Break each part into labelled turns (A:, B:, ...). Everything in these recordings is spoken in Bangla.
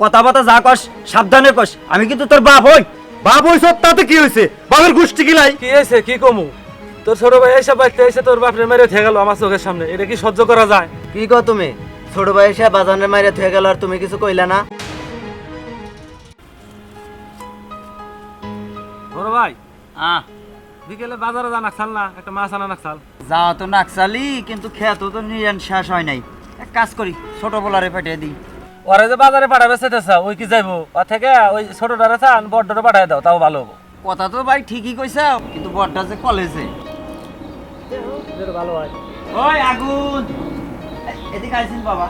A: কথা বথা যা কস সাবধানে কস। আমি কিন্তু তোর বাপ হই।
B: বাপ ওই তাতে কি হয়েছে বাপের গোষ্ঠী কিলাই
C: কি হয়েছে কি কমু? তোর ছোট ভাই এসে বাড়িতে এসে তোর বাপরে মেরে থেকে গেল আমার চোখের সামনে। এটা কি সহ্য করা যায়?
D: কি কো তুমি? ছোট ভাই এসে বাজারে মাইরে থুয়ে গেল আর তুমি কিছু কইলা না?
C: বড় ভাই। আহ। বিকেলে বাজারে যা নাকছাল না একটা মাছ আনা নাকছাল।
A: যাওয়া তো নাকসালি কিন্তু খেত তো নিরান শেষ হয় নাই। এক কাজ করি ছোট বলারে পাঠিয়ে দিই।
C: ওরে যে বাজারে পাঠাবে সেটা ওই কি যাইবো? ও থেকে ওই ছোটটারে চান বড়টারে পাঠাই দাও তাও ভালো হব।
A: কথা তো ভাই ঠিকই কইছা কিন্তু বড়টা যে কলেজে।
C: ভালো হয়
A: ওই আগুন! এদিকে আইছিস বাবা।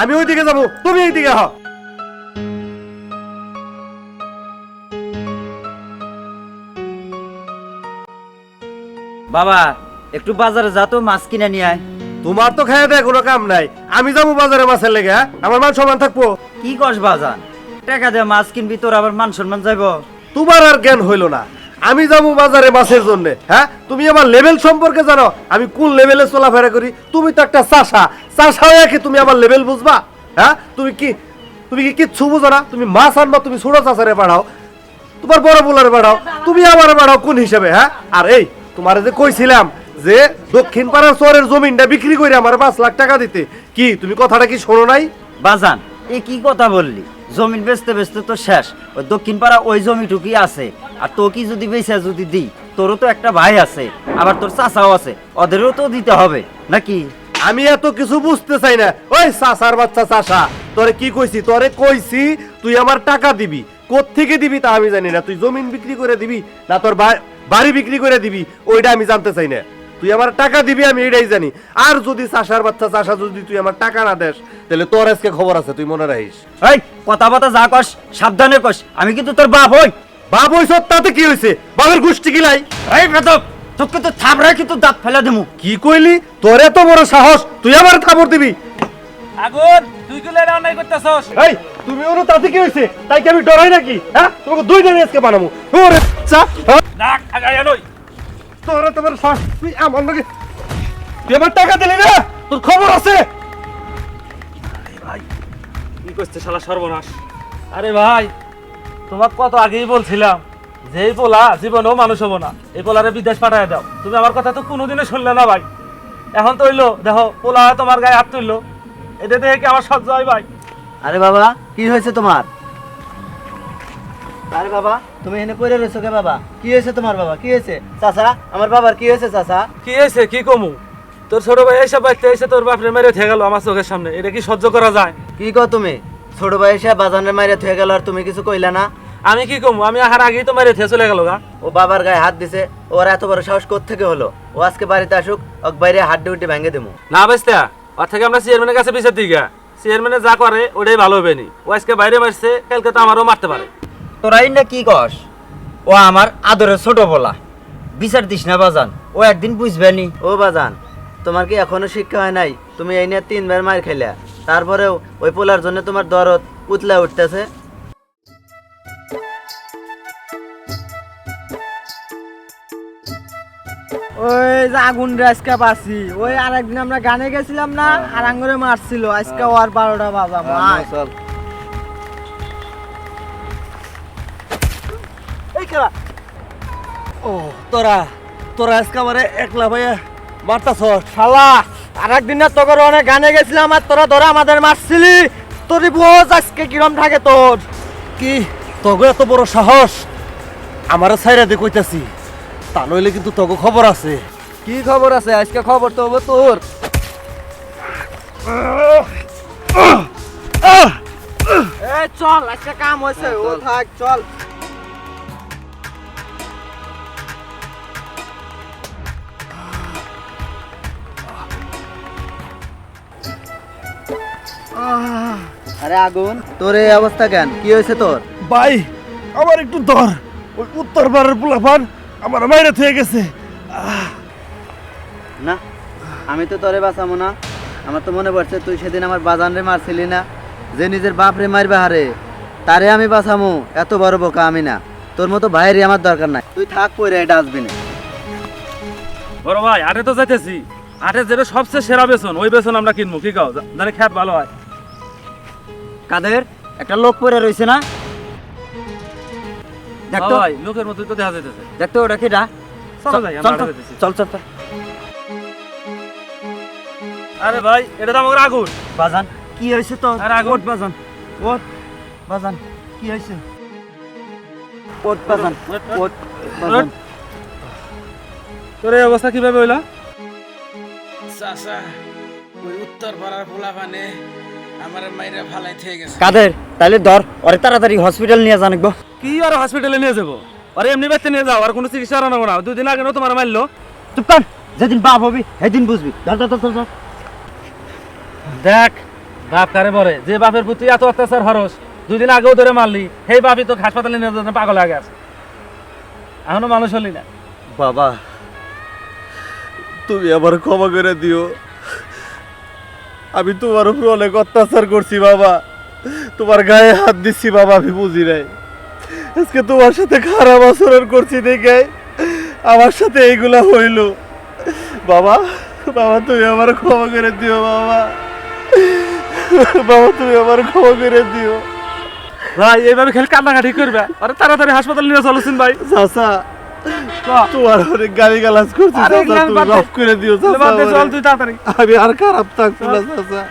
B: আমি ওইদিকে যাব তুমি এইদিকে হ
A: বাবা একটু বাজারে যা তো মাছ কিনে নিয়ে আয়।
B: তোমার তো খাইয়া দেয় কোনো কাম নাই। আমি যাব বাজারে মাছের লেগে হ্যাঁ? আমার মান সমান থাকব?
A: কি কস বাজার টাকা দিয়ে মাছ কিনবি তোর আবার মান সম্মান যাইব।
B: তোমার আর জ্ঞান হইল না। আমি যাব বাজারে মাছের জন্য হ্যাঁ? তুমি আমার লেভেল সম্পর্কে জানো আমি কোন লেভেলে চলাফেরা করি? তুমি তো একটা চাষা। চাষা হয়ে কি তুমি আমার লেভেল বুঝবা? হ্যাঁ? তুমি কি তুমি কি কিচ্ছু বুঝো না? তুমি মাছ আনবা তুমি ছোট চাষারে পাঠাও। তোমার বড় বোলারে পাঠাও। তুমি আমার পাঠাও কোন হিসাবে হ্যাঁ? আর এই তোমার যে কইছিলাম যে দক্ষিণ পাড়ার শহরের জমিনটা বিক্রি করে আমার পাঁচ লাখ টাকা দিতে। কি তুমি কথাটা কি শোনো নাই?
A: বাজান এ কি কথা বললি? জমিন বেচতে বেচতে তো শেষ। ওই দক্ষিণ পাড়া ওই জমিটুকুই আছে। আর তোকে যদি বেচা যদি দিই তোরও তো একটা ভাই আছে আবার তোর চাচাও আছে ওদেরও তো দিতে হবে নাকি?
B: আমি এত কিছু বুঝতে চাই না। ওই চাষার বাচ্চা চাষা তোরে কি কইছি? তোরে কইছি তুই আমার টাকা দিবি। থেকে দিবি তা আমি জানি না। তুই জমিন বিক্রি করে দিবি না তোর বাড়ি বিক্রি করে দিবি ওইটা আমি জানতে চাই না। তুই আমার টাকা দিবি আমি এটাই জানি। আর যদি চাষার বাচ্চা চাষা যদি তুই আমার টাকা না দেস তাহলে তোর আজকে খবর আছে তুই মনে রাখিস।
A: এই কথা বথা যা কস সাবধানে কস আমি কিন্তু তোর বাপ হই।
B: বাপ ওই তাতে কি হয়েছে বাপের গোষ্ঠী কিলাই
A: এই বেদব তোকে তো কিন্তু দাঁত ফেলে দেবো
B: কি কইলি? তোর এত বড় সাহস তুই আমার থাপড় দিবি।
C: আগুন তুই কি লেরা অন্যায় করতেছস।
B: এই তুমি ওর তাতে কি হয়েছে তাই কি আমি ডরাই নাকি? হ্যাঁ? তোমাকে দুই দিন আজকে বানাবো ওরে চা হ্যাঁ?
C: ডাক আগায় নই
B: তোরা তোমার শ্বাস তুই আমার নাকি তুই আমার টাকা দিলি না? তোর খবর আছে?
C: কি করছে শালা সর্বনাশ? আরে ভাই তোমাকে কত আগেই বলছিলাম যে এই পোলা জীবনেও মানুষ হব না এই পোলারে বিদেশ পাঠায় দাও। তুমি আমার কথা তো কোনোদিনও শুনলে না ভাই। এখন তো হইল দেখো পোলা তোমার গায়ে হাত তুললো। এটা দেখে কি আমার সহ্য হয় ভাই?
D: আরে বাবা কি হয়েছে তোমার? আরে বাবা তুমি এনে পড়ে রয়েছো কে বাবা? কি হয়েছে তোমার বাবা? কি হয়েছে? চাচা আমার বাবার কি হয়েছে চাচা?
C: কি হয়েছে? কি কমু? তোর ছোট ভাই এসে বাড়িতে এসে তোর বাপরে মেরে থেকে গেল আমার চোখের সামনে। এটা কি সহ্য করা যায়?
D: কি কো তুমি? ছোট ভাই এসে বাজারে মাইরে থুয়ে গেল আর তুমি কিছু কইলা না?
C: আমি কি কমু? আমি আহার আগেই তো মেরে থেকে চলে গেল গা।
D: ও বাবার গায়ে হাত দিছে ওর এত বড় সাহস কোথ থেকে হলো? ও আজকে বাড়িতে আসুক ওক বাইরে হাত উঠে ভেঙে দেবো
C: না বেসতে ওর থেকে আমরা চেয়ারম্যানের কাছে বিচার দিই গা। চেয়ারম্যানে যা করে ওটাই ভালো হবে নি। ও আজকে বাইরে মারছে কালকে তো আমারও মারতে পারে।
A: তোরাই না কি কস? ও আমার আদরের ছোট বলা বিচার দিস না বাজান ও একদিন বুঝবে নি।
D: ও বাজান তোমার কি এখনও শিক্ষা হয় নাই? তুমি এই নিয়ে তিনবার মার খেলা। তারপরেও ওই পোলার জন্য তোমার দরদ উতলা উঠতেছে।
E: ওই যে আগুন রে আজকে পাচ্ছি ওই আরেকদিন আমরা গানে গেছিলাম না আর আঙ্গুরে মারছিল। আজকে ওর বারোটা বাজা মায়
D: চল।
B: ও তোরা তোরা আজকে আমারে একলা ভাইয়া মারতাছ
E: শালা। আরেকদিন না তোকে অনেক গানে গেছিলাম আর তোরা ধরে আমাদের মারছিলি। তোর বোঝ আজকে কিরম থাকে তোর?
B: কি? এত বড় সাহস? আমার সাইরা দিয়ে কইতাছি। তা নইলে কিন্তু তগো খবর আছে।
E: কি খবর আছে? আজকে খবর তো হব তোর। চল আজকে কাম হয়েছে ও থাক চল।
D: আরে আগুন তোর এই অবস্থা কেন? কি হয়েছে তোর?
B: ভাই আমার একটু ধর। ওই উত্তর পাড়ার পোলাপান আমার মাইরে থেকে গেছে।
D: না আমি তো তোরে বাঁচাবো না। আমার তো মনে পড়ছে তুই সেদিন আমার বাজান রে মারছিলি না যে নিজের বাপ রে মারবে হারে। তারে আমি বাঁচামু এত বড় বোকা আমি না। তোর মতো ভাইয়েরই আমার দরকার নাই। তুই থাক পরে ডাস্টবিনে
C: বড় ভাই আটে তো যাইতেছি। আটে যেটা সবচেয়ে সেরা বেসন ওই বেসন আমরা কিনবো কি কাও? জানি খ্যাত ভালো হয়।
A: কাদের? একটা লোক পড়ে রয়েছে না? দেখ তো।
C: ভাই লোকের মতোই তো দেখা যাইতেছে।
A: দেখ ওটা কেটা
C: চলো যাই,
A: চল
C: আমরা
A: চল,
C: যেতেছি।
A: চল চল চল।
C: আরে ভাই এটা তো আগুন।
A: বাজান কি হয়েছে তো
C: আরে আগুন।
A: ওঠ বাজান ওঠ বাজান কি হয়েছে? ওঠ বাজান ওঠ বাজান।
C: তোর এই অবস্থা কীভাবে হইল?
F: চাচা ওই উত্তর পাড়ার পোলা পানে আমার মাইরা ফালাই থেকে গেছে।
A: কাদের? তাহলে ধর ওরে তাড়াতাড়ি হসপিটাল নিয়ে জানব
C: কি আর হসপিটালে নিয়ে যাব? আরে এমনি বাচ্চা নিয়ে যাও আর কোনো চিকিৎসা আনাবো না। দুই দিন আগে তোমার মারলো।
A: চুপ কর যেদিন বাপ হবি সেদিন বুঝবি। ধর ধর ধর, ধর
C: দেখ বাপ কারে বলে যে বাপের প্রতি এত অত্যাচার হরস দুই দিন আগেও ধরে মারলি সেই বাপই তো হাসপাতালে নিয়ে যেতে পাগল আগে আছে এখনও মানুষ হলি না।
B: বাবা তুমি আমার ক্ষমা করে দিও। আমি তোমার উপর অনেক অত্যাচার করছি বাবা। তোমার গায়ে হাত দিচ্ছি বাবা আমি বুঝি নাই। আজকে তোমার সাথে খারাপ আচরণ করছি দেখে আমার সাথে এইগুলা হইল। বাবা বাবা তুমি আমার ক্ষমা করে দিও বাবা। বাবা তুমি আমার ক্ষমা করে দিও।
C: ভাই এইভাবে খেলে কান্নাকাটি করবে? আরে তাড়াতাড়ি হাসপাতাল নিয়ে চলছেন ভাই
B: চাচা তোমার অনেক গালি গালাজ
C: করছিস
B: তুমি। মাফ করে দিও আমি আর খারাপ থাকব না চাচা।